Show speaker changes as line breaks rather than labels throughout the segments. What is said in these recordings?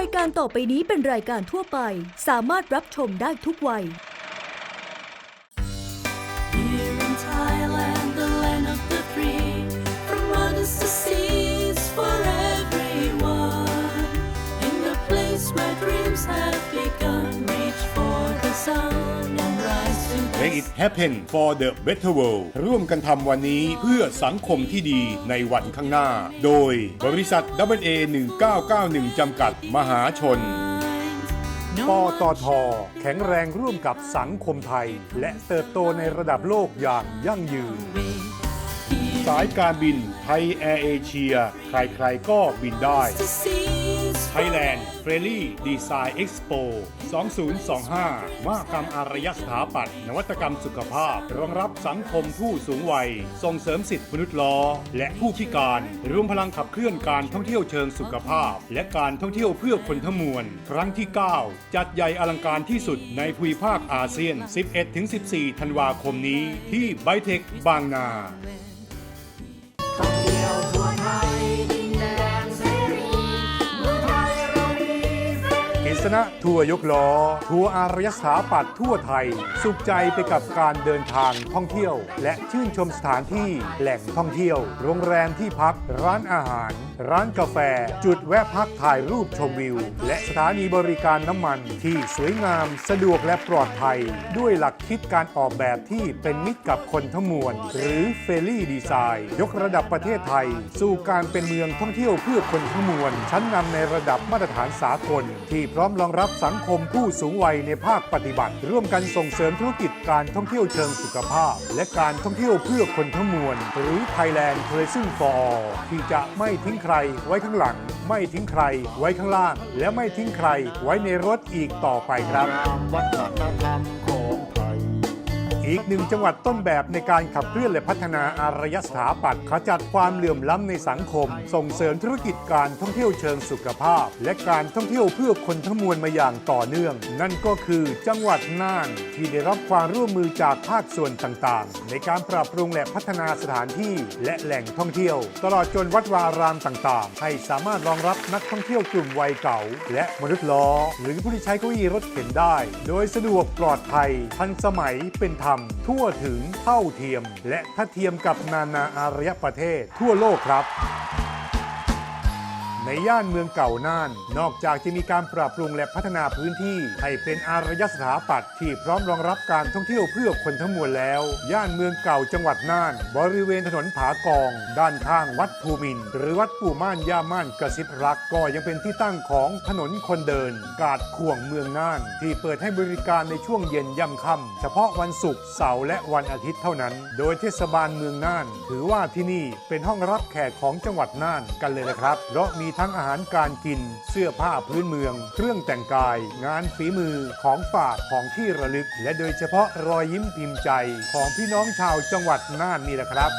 ายการต่อไปนี้เป็นรายการทั่วไป สามารถรับชมได้ทุกวัย
Here in Thailand, the land of the free, from mountains to seas for everyone. In the place where dreams have begun, reach for the sun
Make it happen for the better world ร่วมกันทำวันนี้เพื่อสังคมที่ดีในวันข้างหน้า โดยบริษัท w a 1991จำกัดมหาชน
ปตทแข็งแรงร่วมกับสังคมไทย และเติบโตในระดับโลกอย่างยั่งยืน
สายการบินไทยแอร์เอเชีย ใครๆก็บินได้ Thailand f r e n d l y Design Expo 2025 มหกรรมอารยสถาปัตย์นวัตกรรมสุขภาพ รองรับสังคมผู้สูงวัย ส่งเสริมสิทธิมนุษย์ล้อ และผู้พิการ รวมพลังขับเคลื่อนการท่องเที่ยวเชิงสุขภาพ และการท่องเที่ยวเพื่อคนทั้งมวล ครั้งที่ 9 จัดใหญ่อลังการที่สุดในภูมิภาคอาเซียน 11-14 ธันวาคมนี้ ที่ไบเทคบางนา
กิ ษณะทัวร์ยกล้อ ทัวร์อารยสถาปัตย์ทั่วไทย สุขใจไปกับการเดินทางท่องเที่ยว และชื่นชมสถานที่แหล่งท่องเที่ยว โรงแรมที่พักร้านอาหาร ร้านกาแฟ จุดแวะพักถ่ายรูปชมวิว และสถานีบริการน้ำมันที่สวยงามสะดวกและปลอดภัย ด้วยหลักคิดการออกแบบที่เป็นมิตรกับคนทั้งมวล หรือเฟรลี่ดีไซน์ ยกระดับประเทศไทย สู่การเป็นเมืองท่องเที่ยวเพื่อคนทั้งมวล ชั้นนำในระดับมาตรฐานสากล ที่พร้อมรองรับสังคมผู้สูงวัยในภาคปฏิบัติ ร่วมกันส่งเสริมธุรกิจการท่องเที่ยวเชิงสุขภาพ และการท่องเที่ยวเพื่อคนทั้งมวล หรือ Thailand Tourism for All ที่จะไม่ทิ้งใครไว้ข้างหลัง ไม่ทิ้งใคร ไว้ข้างล่าง และไม่ทิ้งใคร ไว้ในรถอีกต่อไปครับ
อี
กหนึ่งจังหวัดต้นแบบในการขับเคลื่อนและพัฒนาอารยสถาปัตย์ขจัดความเหลื่อมล้ำในสังคม ส่งเสริมธุรกิจการท่องเที่ยวเชิงสุขภาพ และการท่องเที่ยวเพื่อคนทั้งมวลมาอย่างต่อเนื่อง นั่นก็คือจังหวัดน่านที่ได้รับความร่วมมือจากภาคส่วนต่างๆ ในการปรับปรุงและพัฒนาสถานที่และแหล่งท่องเที่ยว ตลอดจนวัดวาอารามต่างๆ ให้สามารถรองรับนักท่องเที่ยวกลุ่มวัยเก่า และมนุษย์ล้อ หรือผู้ที่ใช้เก้าอี้รถเข็นได้ โดยสะดวกปลอดภัยทันสมัยเป็นธรรมทั่วถึงเท่าเทียม และทัดเทียมกับนานาอารยประเทศ ทั่วโลกครับ ในย่านเมืองเก่าน่าน นอกจากจะมีการปรับปรุงและพัฒนาพื้นที่ ให้เป็นอารยสถาปัตย์ที่พร้อมรองรับการท่องเที่ยวเพื่อคนทั้งมวลแล้ว ย่านเมืองเก่าจังหวัดน่าน บริเวณถนนผากอง ด้านข้างวัดภูมิน หรือวัดปู่ม่านย่าม่านกระซิบรักก็ยังเป็นที่ตั้งของถนนคนเดิน กาดข่วงเมืองน่าน ที่เปิดให้บริการในช่วงเย็นย่ำค่ำเฉพาะวันศุกร์เสาร์และวันอาทิตย์เท่านั้น โดยเทศบาลเมืองน่าน ถือว่าที่นี่เป็นห้องรับแขกของจังหวัดน่านกันเลยนะครับเพราะมีทั้งอาหารการกิน เสื้อผ้าพื้นเมือง เครื่องแต่งกาย งานฝีมือของฝากของที่ระลึก และโดยเฉพาะรอยยิ้มพิมพ์ใจของพี่น้องชาวจังหวัดน่านนี่แหละครับ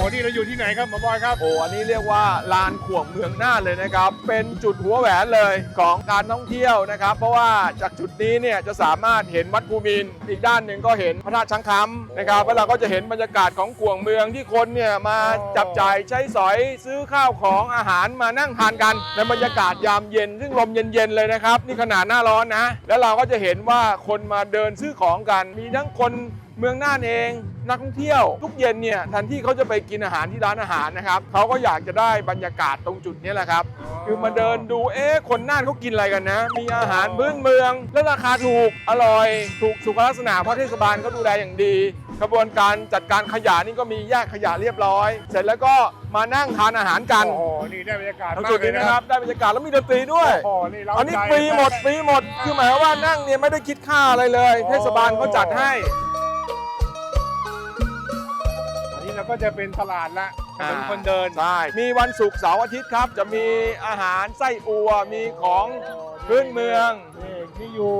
อ้นี่เราอยู่ที่ไหนครับหมอบอยครับ
โอ้อันนี้เรียกว่าลานขวงเมืองน่านเลยนะครับ เป็นจุดหัวแหวนเลยของการท่องเที่ยวนะครับ เพราะว่าจากจุดนี้เนี่ยจะสามารถเห็นวัดภูมิน อีกด้านหนึ่งก็เห็นพระธาตุช้างคำนะครับแล้วเราก็จะเห็นบรรยากาศของขวงเมืองที่คนเนี่ยมาจับจ่ายใช้สอยซื้อข้าวของอาหารมานั่งทานกันในบรรยากาศยามเย็น ซึ่งลมเย็นๆเลยนะครับ นี่ขนาดหน้าร้อนนะ แล้วเราก็จะเห็นว่าคนมาเดินซื้อของกันมีทั้งคน เมืองน่านเอง นักท่องเที่ยวทุกเย็นเนี่ยแทนที่เขาจะไปกินอาหารที่ร้านอาหารนะครับเขาก็อยากจะได้บรรยากาศตรงจุดนี้แหละครับ คือมาเดินดูเอ๊ะคนน่านเขากินอะไรกันนะ มีอาหารพื้นเมือง และราคาถูกอร่อย ถูกสุขลักษณะเพราะเทศบาลเขาดูแลอย่างดีกระบวนการจัดการขยะนี่ก็มีแยกขยะเรียบร้อย เสร็จแล้วก็มานั่งทานอาหารกัน
โอ้โห นี่ได้บรรยากาศ
ตรง
มาก
จุด
เลย
นี้
นะ
นะ
ค
ค
รั
รับบได้บรรยากาศแล้วมีดนตรีด้วย
โอ้โห นี่เรา
อันนี้ฟรีหมดฟรีหมด คือหมายความว่านั่งเนี่ยไม่ได้คิดค่าอะไรเลย เทศบาลเขาจัดให้
ก็จะเป็นตลาดละถนนคนเดิน
ใช่มีวันศุกร์เสาร์อาทิตย์ครับ จะมีอาหารไส้อัวมีของพื้นเมือง
นี่ที่อยู่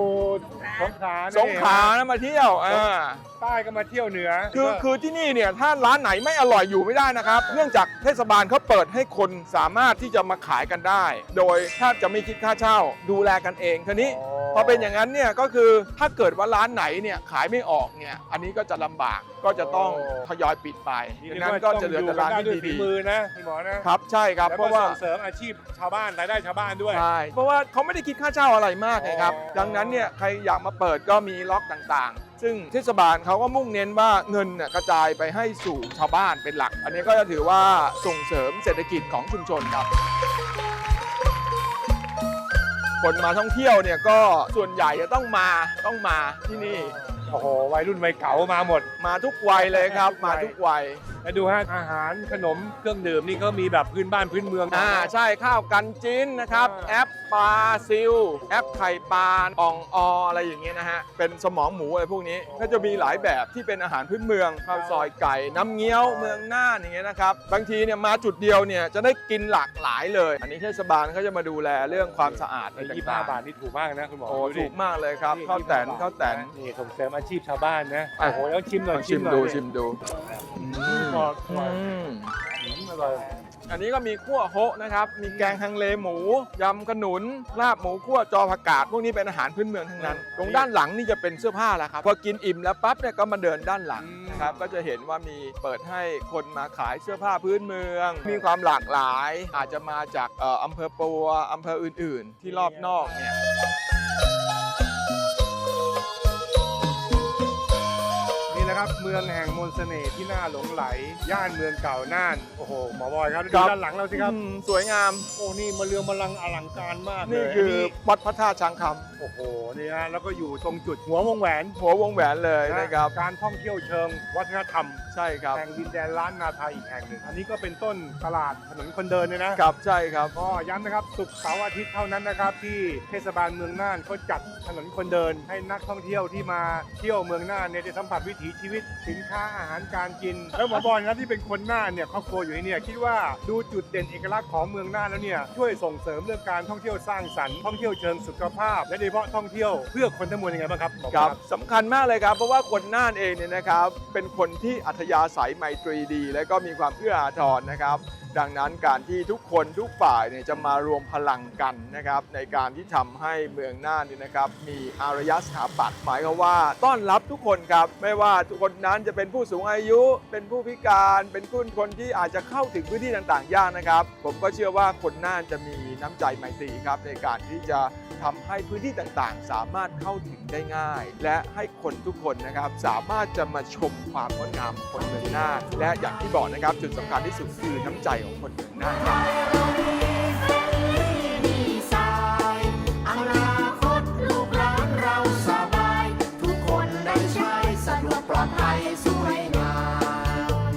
สงขลานี่
สงขลานะมาเที่ยวอ่า
ใต้ก็มาเที่ยวเหนือ
คือคือที่นี่เนี่ยถ้าร้านไหนไม่อร่อยอยู่ไม่ได้นะครับ เนื่องจากเทศบาลเขาเปิดให้คนสามารถที่จะมาขายกันได้ โดยแทบจะไม่คิดค่าเช่า ดูแลกันเองทีนี้
อ๋อ
พอเป็นอย่างนั้นเนี่ยก็คือถ้าเกิดว่าร้านไหนเนี่ยขายไม่ออกเนี่ยอันนี้ก็จะลำบากก็จะต้องทยอยปิดไป
นี่
ดัง
เรีย
นั้น
ว่า
ก็จะเหลือแต่ร้าน
ต้ง
ที่
ยู่กัได้ด้วยฝี
ดี
มือนะคุณหมอนะ
ๆครับใช่ครับ
แล้ว
เพ
ก็
ราะว่า
ส่งเสริมอาชีพชาวบ้านรายได้ชาวบ้านด้วย
ใช่เพราะว่าเขาไม่ได้คิดค่าเช่าอะไรมากไงครับ
อ๋อ
ดังนั้นเนี่ยใครอยากมาเปิดก็มีล็อกต่างๆ ซึ่งเทศบาลเขาก็มุ่งเน้นว่าเงินน่ยกระจายไปให้สู่ชาวบ้านเป็นหลัก อันนี้ก็จะถือว่าส่งเสริมเศรษฐกิจของชุมชนครับ คนมาท่องเที่ยวเนี่ยก็ส่วนใหญ่จะต้องมาต้องมาที่นี่
โอ้โหวัยรุ่นวัยเก๋ามาหมด
มาทุกวัยเลยครับ
ทุกวั
มายทุกวัย
แล้วดูฮะอาหารขนมเครื่องดื่มนี่ก็มีแบบพื้นบ้านพื้นเมือง
อ่าใช่ข้าวกันจิ้นนะครับ
อ่า
แอปปลาซิลแอปไข่ปลาอ่องออะไรอย่างเงี้ยนะฮะเป็นสมองหมูอะไรพวกนี้ก็จะมีหลายแบบที่เป็นอาหารพื้นเมืองข้าวซอยไก่น้ำเงี้ยวเมืองน่านอย่างเงี้ยนะครับบางทีเนี่ยมาจุดเดียวเนี่ยจะได้กินหลากหลายเลย อันนี้เทศบาลเขาจะมาดูแลเรื่องความสะอาด
ไอ้
อะไร
ยี่
ต่าง
บาทนี่ถูกมากนะคุณหมอ
ๆโอ้
ดูดิ
ถูกมากเลยครับ
นี่
ข้าวแตน
25
ข้าวแตน
นี่ส่งเสริมอาชีพชาวบ้านนะ
อะ
โอ้โหแล้วชิมหน่อย
ลองชิม
หน่อย
ดูชิมดู
อืมบอกหน่อย
อืม
อืมอร่อย
อันนี้ก็มีขั่วโฮะนะครับ มีแกงฮังเลหมูยำขนุนลาบหมูขั่วจอผักกาดพวกนี้เป็นอาหารพื้นเมืองทั้งนั้น ตรงด้านหลังนี่จะเป็นเสื้อผ้าแล้วครับพอกินอิ่มแล้วปั๊บเนี่ยก็มาเดินด้านหลัง นะครับก็จะเห็นว่ามีเปิดให้คนมาขายเสื้อผ้าพื้นเมือง มีความหลากหลายอาจจะมาจากเอ่ออำเภอปัวอำเภออื่น ๆ ที่รอบนอกเนี่ย
นี่นะครับ เมืองแห่งมนต์เสน่ห์ที่น่าหลงไหล ย่านเมืองเก่าน่าน โอ้โห หมอบอยครับ
ค
ดู
รับ
ด้านหลังเราสิครับ
อืมสวยงาม
โอ้ นี่มาเรืองมาลังอลังการมากเลย
นี่คือวัดพระธาตุช้างค
โอ้โห นี่ฮะ แล้วก็อยู่ตรงจุดหัววงแหวนำ
หัววงแหวนเลยนะครับ
การท่องเที่ยวเชิงวัฒนธรรม
ใช่ครับ
แห่งดินแดนล้านนาไทยอีกแห่งหนึ่ง อันนี้ก็เป็นต้นตลาดถนนคนเดินเนี่ยนะ
ครับใช่ครับ
ก็ย้ำนะครับศุกร์เสาร์อาทิตย์เท่านั้นนะครับ ที่เทศบาลเมืองน่านเขาจัดถนนคนเดิน ให้นักท่องเที่ยวที่มาเที่ยวเมืองน่านเนี่ยได้สัมผัสวิถีชีวิตสินค้าอาหารการกิน แล้วหมอบอลนะที่เป็นคนน่านเนี่ยครอบครัวอยู่ที่เนี่ยคิดว่าดูจุดเด่นเอกลักษณ์ของเมืองน่านแล้วเนี่ยช่วยส่งเสริมเรื่องการท่องเที่ยวสร้างสรรค์ท่องเที่ยวเชิงสุขภาพ และโดยเฉพาะท่องเที่ยวเพื่อคนทั้งมวลยังไงบ้างครับหมอ
ครับสำคัญมากเลยครับ เพราะว่าคนน่านเองเนี่ยนะครับเป็นคนที่อัธยาศัยไมตรีดี และก็มีความเอื้ออาทรนะครับดังนั้นการที่ทุกคนทุกฝ่ายเนี่ยจะมารวมพลังกันนะครับในการที่ทำให้เมืองน่านเนี่ยนะครับมีอารยสถาปัตย์หมายความว่า ต้อนรับทุกคนครับ ไม่ว่าทุกคนนั้นจะเป็นผู้สูงอายุ เป็นผู้พิการ เป็นคนคนที่อาจจะเข้าถึงพื้นที่ต่างๆยากนะครับ ผมก็เชื่อว่าคนน่านจะมีน้ำใจไมตรีครับในการที่จะทำให้พื้นที่ต่างๆ สามารถเข้าถึงได้ง่าย และให้คนทุกคนนะครับสามารถจะมาชมความงดงามของคนเมืองน่านและอย่างที่บอกนะครับจุดสำคัญที่สุดคือน้ำใจของคนเมืองน่านครับ
ดีไซน์อนาคตลูกหลานเราสบายทุกคนได้ใช้สะดวกปลอดภัยสวยงาม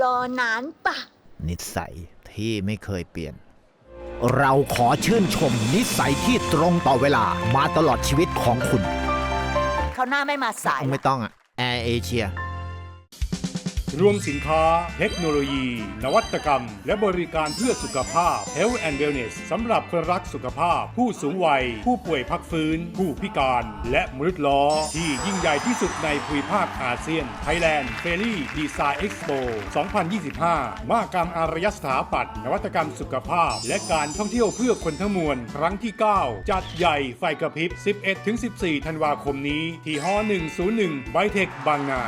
รอนานปะ
นิสัยที่ไม่เคยเปลี่ยน เราขอชื่นชมนิสัยที่ตรงต่อเวลามาตลอดชีวิตของคุณ
เขาหน้าไม่มาสาย
ไม่ต้องอะแอร์เอเชีย
รวมสินค้า เทคโนโลยี นวัตกรรม และบริการเพื่อสุขภาพ Health and Wellness สำหรับคนรักสุขภาพ ผู้สูงวัย ผู้ป่วยพักฟื้น ผู้พิการ และมนุษย์ล้อ ที่ยิ่งใหญ่ที่สุดในภูมิภาคอาเซียน Thailand f a i r y Design Expo 2025มากรรมอารยสถาปัตย์นวัตกรรมสุขภาพ และการท่องเที่ยวเพื่อคนทั้งมวล ครั้งที่ 9 จัดใหญ่ไฟกระพริบ 11-14 ธันวาคมนี้ ที่ฮ101 ไบเทคบางนา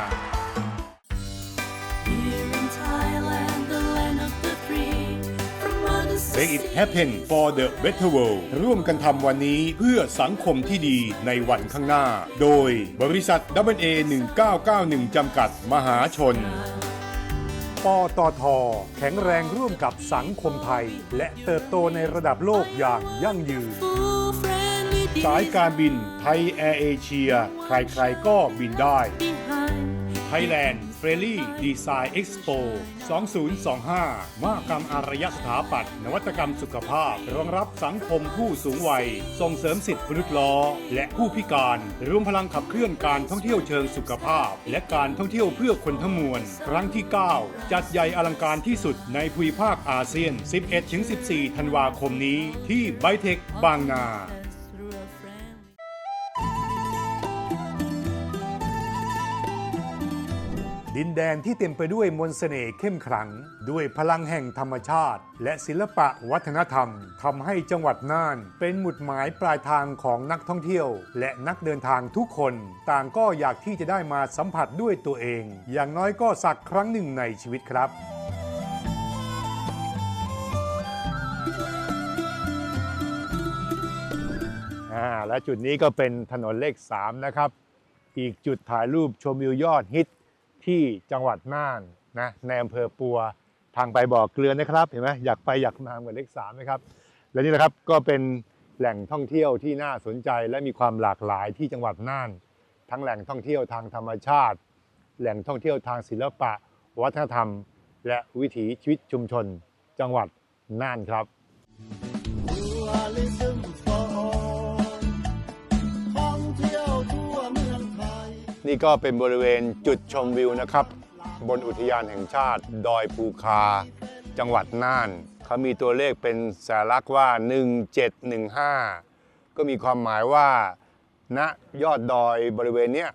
Make it happen for the better world ร่วมกันทำวันนี้เพื่อสังคมที่ดีในวันข้างหน้า โดยบริษัท A 1991จำกัดมหาชน
ปตท แข็งแรงร่วมกับสังคมไทย และเติบโตในระดับโลกอย่างยั่งยืน
สายการบินไทยแอร์เอเชีย ใครๆก็บินได้ Thailand f r e l y Design Expo 2025มากรรมอารยสถาปัตย์นวัตกรรมสุขภาพ รองรับสังคมผู้สูงวัย ส่งเสริมสิทธิมนุษย์ล้อ และผู้พิการรวมพลังขับเคลื่อนการท่องเที่ยวเชิงสุขภาพ และการท่องเที่ยวเพื่อคนทั้งมวล ครั้งที่ 9 จัดใหญ่อลังการที่สุดในภูมิภาคอาเซียน 11-14 ธันวาคมนี้ ที่ไบเทคบางนา
ดินแดนที่เต็มไปด้วยมนต์เสน่ห์เข้มขลัง ด้วยพลังแห่งธรรมชาติ และศิลปะวัฒนธรรมทำให้จังหวัดน่าน เป็นหมุดหมายปลายทางของนักท่องเที่ยว และนักเดินทางทุกคน ต่างก็อยากที่จะได้มาสัมผัสด้วยตัวเอง อย่างน้อยก็สักครั้งหนึ่งในชีวิตครับและจุดนี้ก็เป็นถนนเลข 3 นะครับ อีกจุดถ่ายรูปชมวิวยอดฮิต ที่จังหวัดน่านนะในอำเภอปัวทางไปบ่อเกลือนะครับเห็นไหมอยากไปอยากมาเหมือนเลข3นะครับและนี่แหละครับก็เป็นแหล่งท่องเที่ยวที่น่าสนใจและมีความหลากหลายที่จังหวัดน่าน ทั้งแหล่งท่องเที่ยวทางธรรมชาติ แหล่งท่องเที่ยวทางศิลปะ วัฒนธรรม และวิถีชีวิตชุมชน จังหวัดน่านครับ นี่ก็เป็นบริเวณจุดชมวิวนะครับ บนอุทยานแห่งชาติ ดอยภูคา จังหวัดน่าน เขามีตัวเลขเป็นสัญลักษณ์ว่า 1715 ก็มีความหมายว่าณยอดดอยบริเวณเนี้ย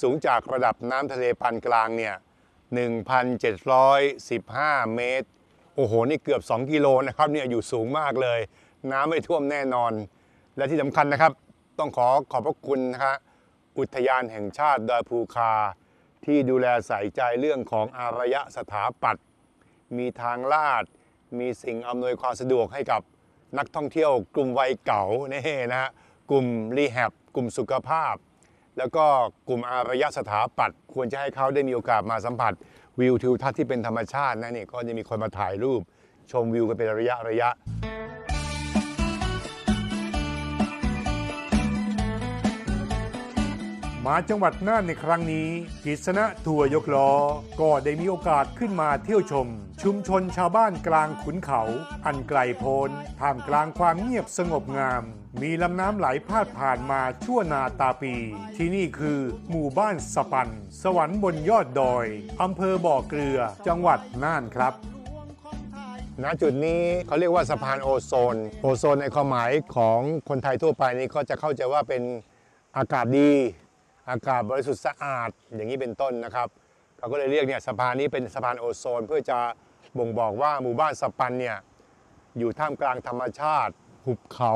สูงจากระดับน้ำทะเลปานกลางเนี่ย 1,715 เมตร โอ้โห นี่เกือบ 2 กิโลนะครับเนี่ยอยู่สูงมากเลย น้ำไม่ท่วมแน่นอน และที่สำคัญนะครับ ต้องขอขอบพระคุณนะฮะ อุทยานแห่งชาติดอยภูคา ที่ดูแลใส่ใจเรื่องของอารยสถาปัตย์มีทางลาด มีสิ่งอำนวยความสะดวกให้กับนักท่องเที่ยวกลุ่มวัยเก่านี่นะฮะกลุ่มรีแฮบกลุ่มสุขภาพ แล้วก็กลุ่มอารยสถาปัตย์ควรจะให้เขาได้มีโอกาสมาสัมผัส วิวทิวทัศน์ที่เป็นธรรมชาตินะนี่ก็จะมีคนมาถ่ายรูป ชมวิวกันเป็นระยะระยะ มาจังหวัดน่านในครั้งนี้กิษณะทัวร์ยกล้อ ก็ได้มีโอกาสขึ้นมาเที่ยวชม ชุมชนชาวบ้านกลางขุนเขา อันไกลโพ้นท่ามกลางความเงียบสงบงาม มีลำน้ำไหลพาดผ่านมาชั่วนาตาปี ที่นี่คือ หมู่บ้านสปัน สวรรค์บนยอดดอยอำเภอบ่อเกลือ จังหวัดน่านครับณจุดนี้เขาเรียกว่าสะพานโอโซน โอโซนในความหมายของคนไทยทั่วไปนี้ก็จะเข้าใจว่าเป็นอากาศดี อากาศบริสุทธิ์สะอาดอย่างนี้เป็นต้นนะครับเขาก็เลยเรียกเนี่ยสะพานนี้เป็นสะพานโอโซน เพื่อจะบ่งบอกว่าหมู่บ้านสปันเนี่ยอยู่ท่ามกลางธรรมชาติ หุบเขา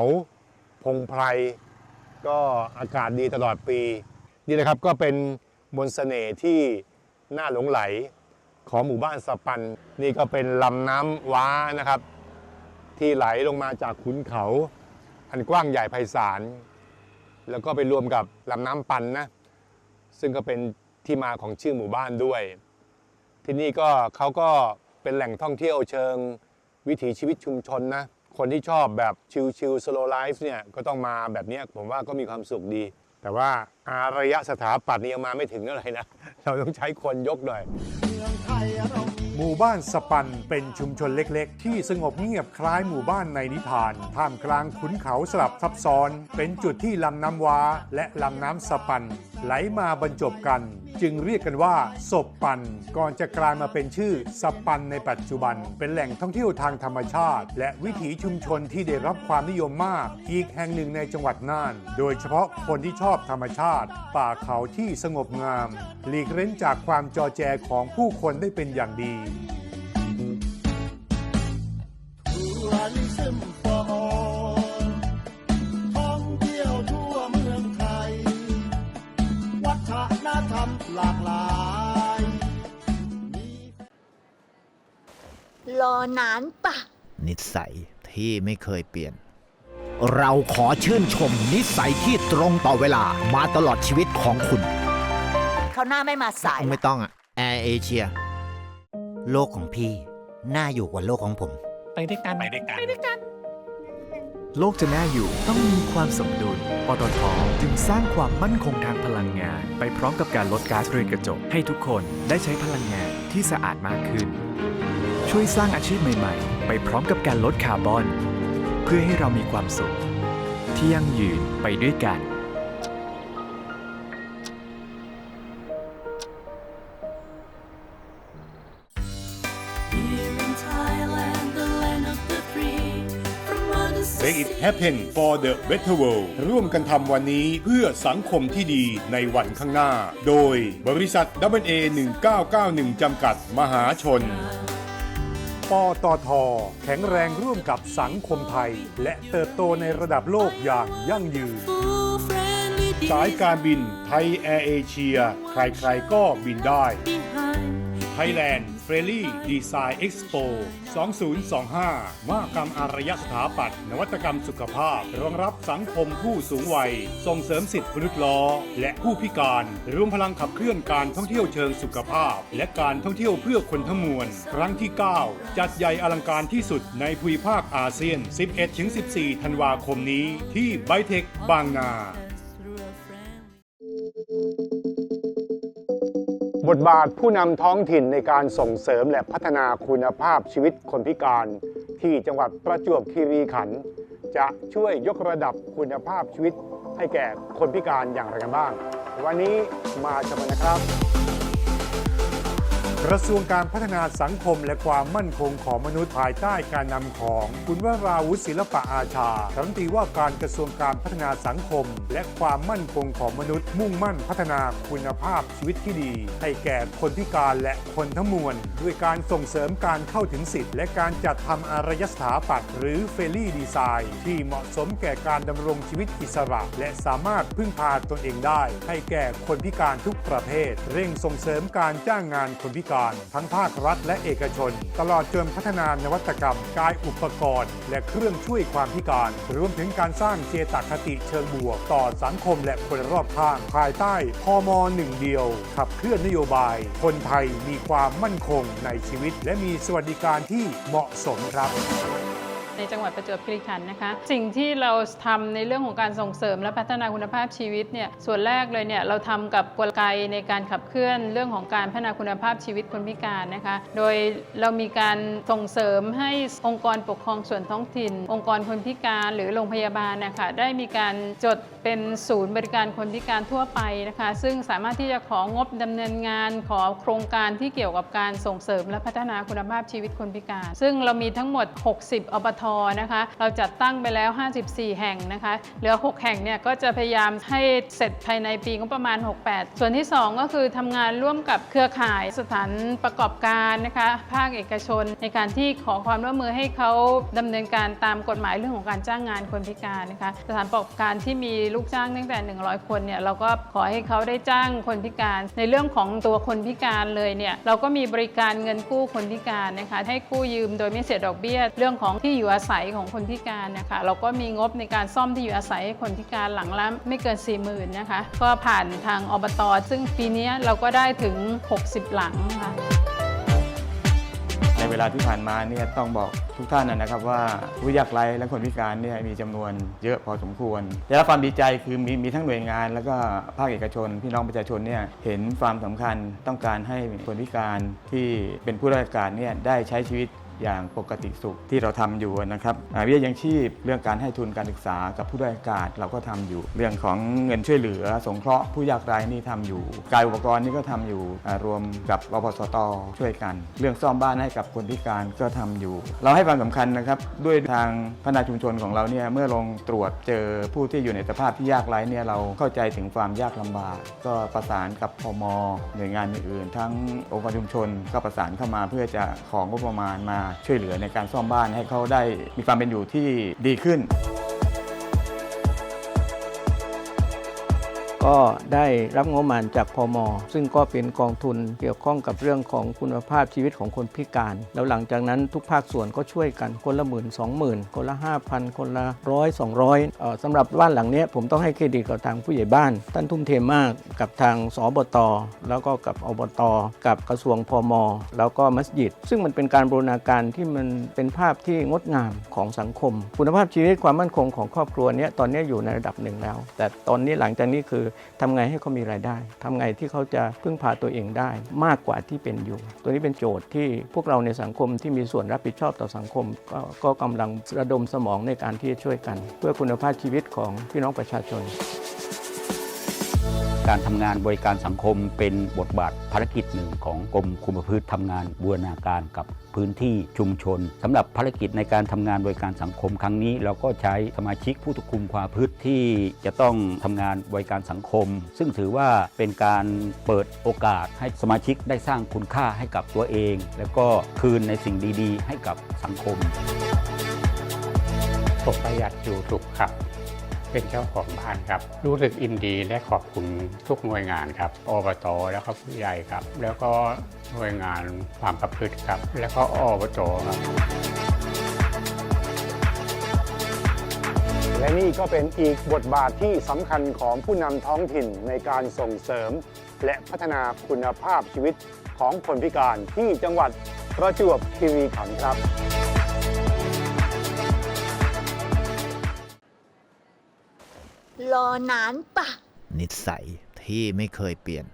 พงไพรก็อากาศดีตลอดปี นี่นะครับก็เป็นมนต์เสน่ห์ที่น่าหลงไหลของหมู่บ้านสปัน นี่ก็เป็นลำน้ำว้านะครับ ที่ไหลลงมาจากขุนเขา อันกว้างใหญ่ไพศาล แล้วก็ไปรวมกับลำน้ำปันนะซึ่งก็เป็นที่มาของชื่อหมู่บ้านด้วย ที่นี่ก็เขาก็เป็นแหล่งท่องเที่ยวเชิงวิถีชีวิตชุมชนนะคนที่ชอบแบบชิลๆ slow life เนี่ยก็ต้องมาแบบนี้ผมว่าก็มีความสุขดี แต่ว่าอารยสถาปัตย์นี่ยังมาไม่ถึงเท่าไหร่นะ เราต้องใช้คนยกหน่อย หมู่บ้านสปันเป็นชุมชนเล็กๆ ที่สงบเงียบคล้ายหมู่บ้านในนิทาน ท่ามกลางขุนเขาสลับซับซ้อน เป็นจุดที่ลำน้ำว้าและลำน้ำสปัน ไหลมาบรรจบกัน จึงเรียกกันว่าศพปัน ก่อนจะกลายมาเป็นชื่อสปันในปัจจุบัน เป็นแหล่งท่องเที่ยวทางธรรมชาติ และวิถีชุมชนที่ได้รับความนิยมมาก อีกแห่งหนึ่งในจังหวัดน่าน โดยเฉพาะคนที่ชอบธรรมชาติ ป่าเขาที่สงบงาม หลีกเล้นจากความจอแจของผู้คนได้เป็นอย่างดี
Tourism อนา
นปะ
นิสัยที่ไม่เคยเปลี่ยน เราขอชื่นชมนิสัยที่ตรงต่อเวลามาตลอดชีวิตของคุณ
เขาหน้าไม่มาสาย
ไม่ต้องอะแอร์เอเชีย
โลกของพี่ น่าอยู่กว่าโลกของผม
ไปด้วยกันไปด้วยกัน ไปด้วยกัน โลกจะน่าอยู่ต้องมีความสมดุล ปตทจึงสร้างความมั่นคงทางพลังงาน ไปพร้อมกับการลดก๊าซเรือนกระจกให้ทุกคนได้ใช้พลังงานที่สะอาดมากขึ้น ช่วยสร้างอาชีพใหม่ ๆ ไปพร้อมกับการลดคาร์บอน เพื่อให้เรามีความสุข ที่ยั่งยืนไปด้วยกัน
Here in Thailand, the land of the free, from others to
Make it happen for the better world ร่วมกันทำวันนี้เพื่อสังคมที่ดีในวันข้างหน้า โดยบริษัท WA 1991จำกัดมหาชน
ปตท แข็งแรงร่วมกับสังคมไทย และเติบโตในระดับโลกอย่างยั่งยืน
สายการบินไทยแอร์เอเชีย ใครๆก็บินได้ ไทยแลน
behind.
Thailand f r e l y Design Expo 2025 มหกรรมอารยสถาปัตย์นวัตกรรมสุขภาพ รองรับสังคมผู้สูงวัย ส่งเสริมสิทธิมนุษย์ล้อ และผู้พิการ รวมพลังขับเคลื่อนการท่องเที่ยวเชิงสุขภาพ และการท่องเที่ยวเพื่อคนทั้งมวล ครั้งที่ 9 จัดใหญ่อลังการที่สุดในภูมิภาคอาเซียน 11-14 ธันวาคมนี้ ที่ไบเทคบางนา
บทบาทผู้นำท้องถิ่นในการส่งเสริมและพัฒนาคุณภาพชีวิตคนพิการ ที่จังหวัดประจวบคีรีขันธ์จะช่วยยกระดับคุณภาพชีวิตให้แก่คนพิการอย่างไรกันบ้าง วันนี้มาชมนะครับ กระทรวงการพัฒนาสังคมและความมั่นคงของมนุษย์ภายใต้การนำของ คุณวราวุฒิศิลปะอาชารัฐมนตรีว่าการกระทรวงการพัฒนาสังคม และความมั่นคงของมนุษย์ มุ่งมั่นพัฒนาคุณภาพชีวิตที่ดี ให้แก่คนพิการและคนทั้งมวล ด้วยการส่งเสริมการเข้าถึงสิทธิและการจัดทำอารยสถาปัตย์หรือเฟลี่ดีไซน์ ที่เหมาะสมแก่การดำรงชีวิตอิสระ และสามารถพึ่งพาตนเองได้ ให้แก่คนพิการทุกประเภท เร่งส่งเสริมการจ้างงานคนพิการทั้งภาครัฐและเอกชน ตลอดจนพัฒนานวัตกรรม กายอุปกรณ์ และเครื่องช่วยความพิการ รวมถึงการสร้างเจตคติเชิงบวก ต่อสังคมและคนรอบข้าง ภายใต้พมหนึ่งเดียว ขับเคลื่อนนโยบาย คนไทยมีความมั่นคงในชีวิต และมีสวัสดิการที่เหมาะสมครับ
ในจังหวัดประจวบคีรีขันธ์นะคะ สิ่งที่เราทำในเรื่องของการส่งเสริมและพัฒนาคุณภาพชีวิตเนี่ยส่วนแรกเลยเนี่ยเราทำกับกลไกในการขับเคลื่อนเรื่องของการพัฒนาคุณภาพชีวิตคนพิการนะคะ โดยเรามีการส่งเสริมให้องค์กรปกครองส่วนท้องถิ่น องค์กรคนพิการหรือโรงพยาบาลนะคะได้มีการจด เป็นศูนย์บริการคนพิการทั่วไปนะคะ ซึ่งสามารถที่จะของบดำเนินงานขอโครงการที่เกี่ยวกับการส่งเสริมและพัฒนาคุณภาพชีวิตคนพิการ ซึ่งเรามีทั้งหมด 60 อบทนะคะ เราจัดตั้งไปแล้ว 54 แห่งนะคะ เหลือ 6 แห่งเนี่ยก็จะพยายามให้เสร็จภายในปีงบประมาณ 68 ส่วนที่ 2 ก็คือทำงานร่วมกับเครือข่ายสถานประกอบการนะคะ ภาคเอกชน ในการที่ขอความร่วมมือให้เขาดำเนินการตามกฎหมายเรื่องของการจ้างงานคนพิการนะคะ สถานประกอบการที่มีลูกจ้างตั้งแต่ 100 คนเนี่ยเราก็ขอให้เขาได้จ้างคนพิการ ในเรื่องของตัวคนพิการเลยเนี่ยเราก็มีบริการเงินกู้คนพิการนะคะให้กู้ยืมโดยไม่เสียดอกเบี้ย เรื่องของที่อยู่อาศัยของคนพิการนะคะเราก็มีงบในการซ่อมที่อยู่อาศัยให้คนพิการหลังละไม่เกิน 4 0,000นะคะก็ผ่านทางอบต ซึ่งปีนี้เราก็ได้ถึง 60 หลังค่ะ
วลาที่ผ่านมาเนี่ยต้องบอกทุกท่านนะครับว่าผู้ยากไร้และคนพิการเนี่ยมีจำนวนเยอะพอสมควรได้รับความดีใจคือมีมีทั้งหน่วยงาน แล้วก็ภาคเอกชน พี่น้องประชาชนเนี่ยเห็นความสำคัญต้องการให้คนพิการที่เป็นผู้ราชการเนี่ยได้ใช้ชีวิต อย่างปกติสุขที่เราทำอยู่นะครับเบี้ยยังชีพเรื่องการให้ทุนการศึกษากับผู้ด้อยโอกาสเราก็ทำอยู่ เรื่องของเงินช่วยเหลือ สงเคราะห์ผู้ยากไร้นี่ทำอยู่กายอุปกรณ์นี่ก็ทำอยู่รวมกับรพสตช่วยกัน เรื่องซ่อมบ้านให้กับคนพิการก็ทำอยู่ เราให้ความสำคัญนะครับด้วยทางพัฒนาชุมชนของเราเนี่ยเมื่อลงตรวจเจอผู้ที่อยู่ในสภาพที่ยากไร้เนี่ยเราเข้าใจถึงความยากลำบาก ก็ประสานกับพมหน่วยงานอื่นๆทั้งองค์กรชุมชนก็ประสานเข้ามาเพื่อจะของงบประมาณมาช่วยเหลือในการซ่อมบ้านให้เขาได้มีความเป็นอยู่ที่ดีขึ้น
ก็ได้รับงบประมาณจากพมซึ่งก็เป็นกองทุนเกี่ยวข้องกับเรื่องของคุณภาพชีวิตของคนพิการ แล้วหลังจากนั้นทุกภาคส่วนก็ช่วยกันคนละหมื่นสองหมื่นคนละห้าพันคนละร้อยสองร้อยสำหรับบ้านหลังนี้ผมต้องให้เครดิตกับทางผู้ใหญ่บ้าน ท่านทุ่มเทมากกับทางสบต แล้วก็กับอบต กับกระทรวงพมแล้วก็มัสยิด ซึ่งมันเป็นการบูรณาการที่มันเป็นภาพที่งดงามของสังคม คุณภาพชีวิตความมั่นคงของครอบครัวนี้ตอนนี้อยู่ในระดับหนึ่งแล้ว แต่ตอนนี้หลังจากนี้คือทำไงให้เขามีรายได้ทำไงที่เขาจะพึ่งพาตัวเองได้ มากกว่าที่เป็นอยู่ ตัวนี้เป็นโจทย์ที่พวกเราในสังคมที่มีส่วนรับผิดชอบต่อสังคมก็ก็กำลังระดมสมองในการที่จะช่วยกัน เพื่อคุณภาพชีวิตของพี่น้องประชาชน
การทำงานบริการสังคมเป็นบทบาทภารกิจหนึ่งของกรมคุมประพฤติทำงานบูรณาการกับ พื้นที่ชุมชนสำหรับภารกิจในการทำงานบริการสังคมครั้งนี้ เราก็ใช้สมาชิกผู้ถูกคุมความพฤติที่จะต้องทำงานบริการสังคม ซึ่งถือว่าเป็นการเปิดโอกาสให้สมาชิกได้สร้างคุณค่าให้กับตัวเอง แล้วก็คืนในสิ่งดี ๆ ให้กับสังคม
ผมประหยัดอยู่สุขครับ เป็นเจ้าของบ้านครับ รู้สึกอินดีและขอบคุณทุกหน่วยงานครับอบตแล้วก็ผู้ใหญ่ครับ แล้วก็หน่วยงานความประพฤติครับ แล้วก็อบจครับ
และนี่ก็เป็นอีกบทบาทที่สำคัญของผู้นำท้องถิ่นในการส่งเสริม และพัฒนาคุณภาพชีวิตของคนพิการที่จังหวัดประจวบคีรีขันธ์ครับ
รอนานปะ
นิสัยที่ไม่เคยเปลี่ยน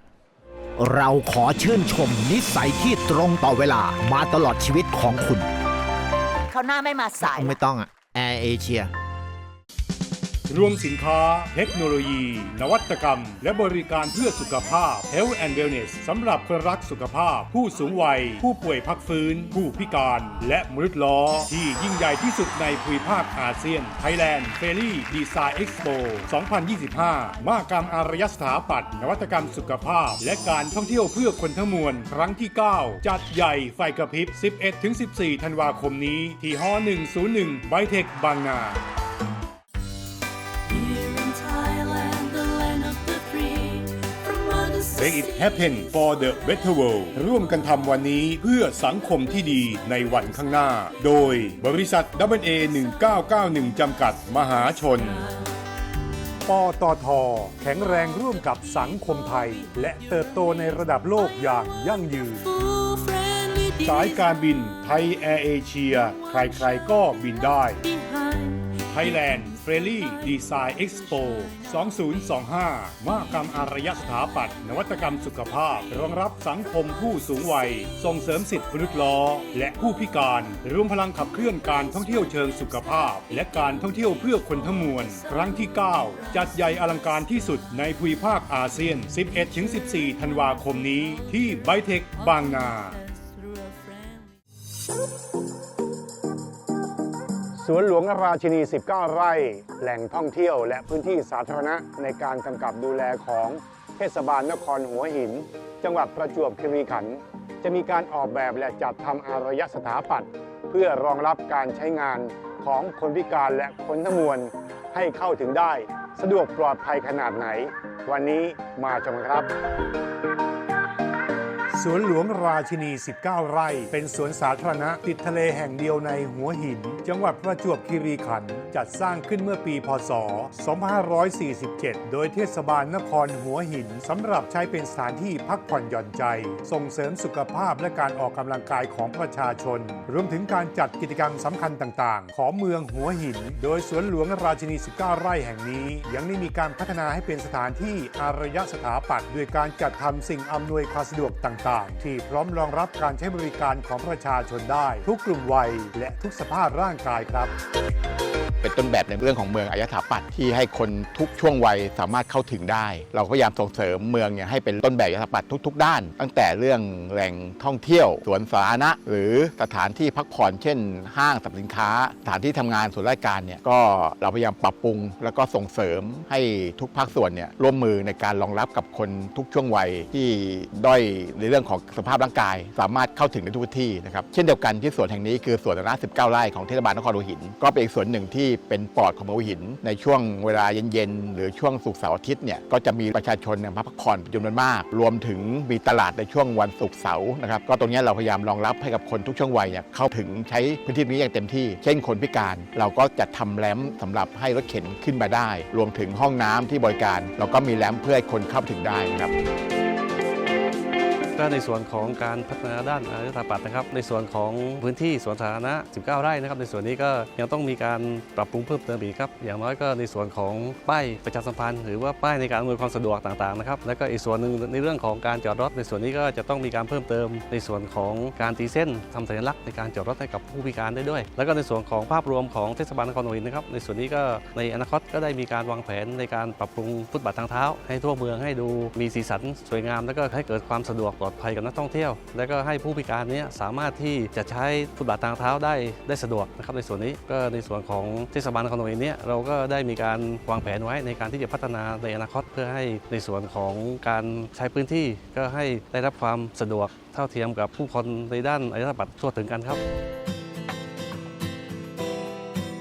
เราขอชื่นชมนิสัยที่ตรงต่อเวลามาตลอดชีวิตของคุณ
เขาวหน้าไม่มาสาย
ไม่ต้องอะแอร์เอเชีย
รวมสินค้า เทคโนโลยี นวัตกรรม และบริการเพื่อสุขภาพ Health and Wellness สำหรับคนรักสุขภาพ ผู้สูงวัย ผู้ป่วยพักฟื้น ผู้พิการ และมนุษย์ล้อ ที่ยิ่งใหญ่ที่สุดในภูมิภาคอาเซียน Thailand f a i r y Design Expo 2025 มหกรรมอารยสถาปัตย์นวัตกรรมสุขภาพ และการท่องเที่ยวเพื่อคนทั้งมวล ครั้งที่ 9 จัดใหญ่ไฟกระพริบ 11-14 ธันวาคมนี้ ที่ฮ101 ไบเทคบางนา Make it happen for the better world ร่วมกันทำวันนี้เพื่อสังคมที่ดีในวันข้างหน้า โดยบริษัท w a 1991จำกัดมหาชน
ปตท แข็งแรงร่วมกับสังคมไทย และเติบโตในระดับโลกอย่างยั่งยืน
สายการบินไทยแอร์เอเชีย ใครๆก็บินได้ Thailand f r e n d l y Design Expo 2025 มหกรรมอารยสถาปัตย์นวัตกรรมสุขภาพ รองรับสังคมผู้สูงวัย ส่งเสริมสิทธิมนุษย์ล้อ และผู้พิการรวมพลังขับเคลื่อนการท่องเที่ยวเชิงสุขภาพ และการท่องเที่ยวเพื่อคนทั้งมวล ครั้งที่ 9 จัดใหญ่อลังการที่สุดในภูมิภาคอาเซียน 11-14 ธันวาคมนี้ ที่ไบเทคบางนาส วนหลวงราชินี 19 ไร่ แหล่งท่องเที่ยวและพื้นที่สาธารณะในการกำกับดูแลของเทศบาลนครหัวหิน จังหวัดประจวบคีรีขันธ์จะมีการออกแบบและจัดทำอารยสถาปัตย์เพื่อรองรับการใช้งานของคนพิการและคนทั้งมวลให้เข้าถึงได้ สะดวกปลอดภัยขนาดไหน วันนี้มาชมกันครับ สวนหลวงราชินี 19 ไร่ เป็นสวนสาธารณะติดทะเลแห่งเดียวในหัวหิน จังหวัดประจวบคีรีขันธ์จัดสร้างขึ้นเมื่อปี พศ 2547 โดยเทศบาลนครหัวหินสำหรับใช้เป็นสถานที่พักผ่อนหย่อนใจ ส่งเสริมสุขภาพและการออกกำลังกายของประชาชน รวมถึงการจัดกิจกรรมสำคัญต่างๆ ของเมืองหัวหิน โดยสวนหลวงราชินี 19 ไร่แห่งนี้ ยังได้มีการพัฒนาให้เป็นสถานที่อารยสถาปัตย์ด้วยการจัดทำสิ่งอำนวยความสะดวกต่างๆที่พร้อมรองรับการใช้บริการของประชาชนได้ ทุกกลุ่มวัยและทุกสภาพร่างกายครับ
เป็นต้นแบบในเรื่องของเมืองอายถาปัตย์ที่ให้คนทุกช่วงวัยสามารถเข้าถึงได้ เราพยายามส่งเสริมเมืองเนี่ยให้เป็นต้นแบบอายถาปัตย์ทุก ๆ ด้าน ตั้งแต่เรื่องแหล่งท่องเที่ยว สวนสาธารณะ หรือสถานที่พักผ่อนเช่น ห้างสรรพสินค้า สถานที่ทำงานส่วนราชการเนี่ยก็เราพยายามปรับปรุง แล้วก็ส่งเสริมให้ทุกภาคส่วนเนี่ยร่วมมือในการรองรับกับคนทุกช่วงวัยที่ด้อยในเรื่องของสภาพร่างกาย สามารถเข้าถึงได้ทุกที่นะครับเช่นเดียวกันที่สวนแห่งนี้คือสวนสาธารณะ19 ไร่ของเทศบาลนครหัวหิน ก็เป็นอีกส่วนหนึ่งที่เป็นปอดของเมืองหัวหิน ในช่วงเวลาเย็นๆ หรือช่วงศุกร์เสาร์อาทิตย์เนี่ยก็จะมีประชาชนเนี่ยมาพักผ่อนเป็นจำนวนมาก รวมถึงมีตลาดในช่วงวันศุกร์เสาร์นะครับก็ตรงนี้เราพยายามรองรับให้กับคนทุกช่วงวัยเนี่ยเข้าถึงใช้พื้นที่นี้อย่างเต็มที่ เช่นคนพิการ เราก็จัดทำแรมป์สำหรับให้รถเข็นขึ้นมาได้ รวมถึงห้องน้ำที่บริการ เราก็มีแรมเพื่อให้คนเข้าถึงได้นะครับ
ก็ในส่วนของการพัฒนาด้านอารยสถาปัตย์นะครับ ในส่วนของพื้นที่สวนสาธารณะ 19 ไร่นะครับ ในส่วนนี้ก็ยังต้องมีการปรับปรุงเพิ่มเติมอีกครับ อย่างน้อยก็ในส่วนของป้ายประชาสัมพันธ์ หรือว่าป้ายในการอำนวยความสะดวกต่างๆนะครับ แล้วก็อีกส่วนหนึ่งในเรื่องของการจอดรถ ในส่วนนี้ก็จะต้องมีการเพิ่มเติม ในส่วนของการตีเส้นทำสัญลักษณ์ในการจอดรถให้กับผู้พิการได้ด้วย แล้วก็ในส่วนของภาพรวมของเทศบาลนครหัวหินนะครับ ในส่วนนี้ก็ในอนาคตก็ได้มีการวางแผนในการปรับปรุงฟุตบาททางเท้า ให้ทั่วเมืองให้ดูมีสีสันสวยงาม แล้วก็ให้เกิดความสะดวกปลอดภัยกับนักท่องเที่ยว และก็ให้ผู้พิการนี้สามารถที่จะใช้ฟุตบาททางเท้าได้ได้สะดวกนะครับในส่วนนี้ก็ในส่วนของเทศบาลนครหัวหินเนี้เราก็ได้มีการวางแผนไว้ในการที่จะพัฒนาในอนาคตเพื่อให้ในส่วนของการใช้พื้นที่ก็ให้ได้รับความสะดวกเท่าเทียมกับผู้คนในด้านอารยสถาปัตรทั่วถึงกันครับ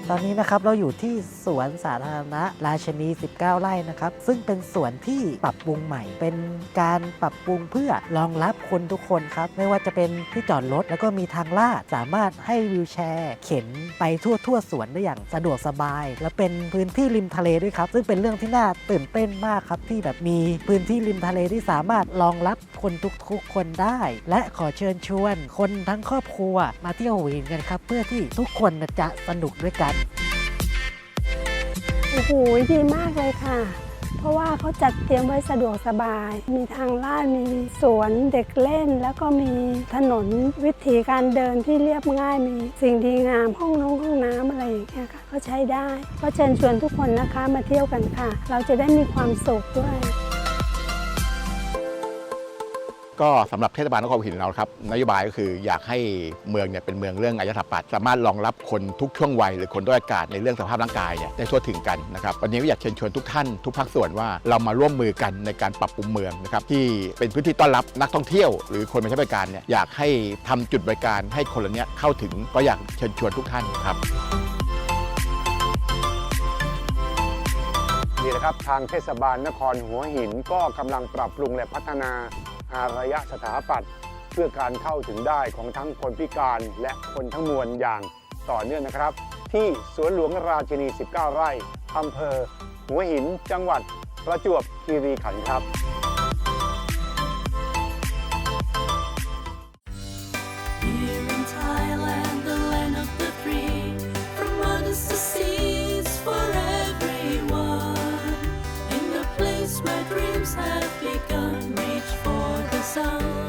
ตอนนี้นะครับเราอยู่ที่สวนสาธารณะราชนี 19 ไร่นะครับ ซึ่งเป็นสวนที่ปรับปรุงใหม่ เป็นการปรับปรุงเพื่อรองรับคนทุกคนครับ ไม่ว่าจะเป็นที่จอดรถแล้วก็มีทางลาดสามารถให้วิวแชร์ เข็นไปทั่วทั่วสวนได้อย่างสะดวกสบาย และเป็นพื้นที่ริมทะเลด้วยครับ ซึ่งเป็นเรื่องที่น่าตื่นเต้นมากครับที่แบบมีพื้นที่ริมทะเลที่สามารถรองรับคนทุกๆคนได้ และขอเชิญชวน คนทั้งครอบครัวมาเที่ยวหัวหินกันครับ เพื่อที่ทุกคนจะสนุกด้วยกัน
โอ้โหดีมากเลยค่ะ เพราะว่าเขาจัดเตรียมไว้สะดวกสบาย มีทางลาดมีสวนเด็กเล่น แล้วก็มีถนนวิถีการเดินที่เรียบง่ายมีสิ่งดีงามห้องน้องห้องน้ำอะไรอย่างเงี้ยค่ะก็ใช้ได้ ก็เชิญชวนทุกคนนะคะมาเที่ยวกันค่ะ เราจะได้มีความสุขด้วย
ก็สำหรับเทศบาลนครหัวหินเราครับนโยบายก็คืออยากให้เมืองเนี่ยเป็นเมืองเรื่องอายสถาปัตสามารถรองรับคนทุกช่วงวัยหรือคนด้อยโอกาสในเรื่องสภาพร่างกายเนี่ยได้ทั่วถึงกันนะครับวันนี้ก็อยากเชิญชวนทุกท่านทุกภาคส่วนว่าเรามาร่วมมือกันในการปรับปรุงเมืองนะครับที่เป็นพื้นที่ต้อนรับนักท่องเที่ยว หรือคนมาใช้บริการเนี่ยอยากให้ทำจุดบริการให้คนเหล่านี้เข้าถึงก็อยากเชิญชวนทุกท่านครับ
นี่แหละครับทางเทศบาลนครหัวหินก็กำลังปรับปรุงและพัฒนา อารยสถาปัตย์เพื่อการเข้าถึงได้ของทั้งคนพิการและคนทั้งมวลอย่างต่อเนื่องนะครับ ที่สวนหลวงราชินี 19 ไร่อำเภอ หัวหินจังหวัดประจวบคีรีขันธ์ครับ 走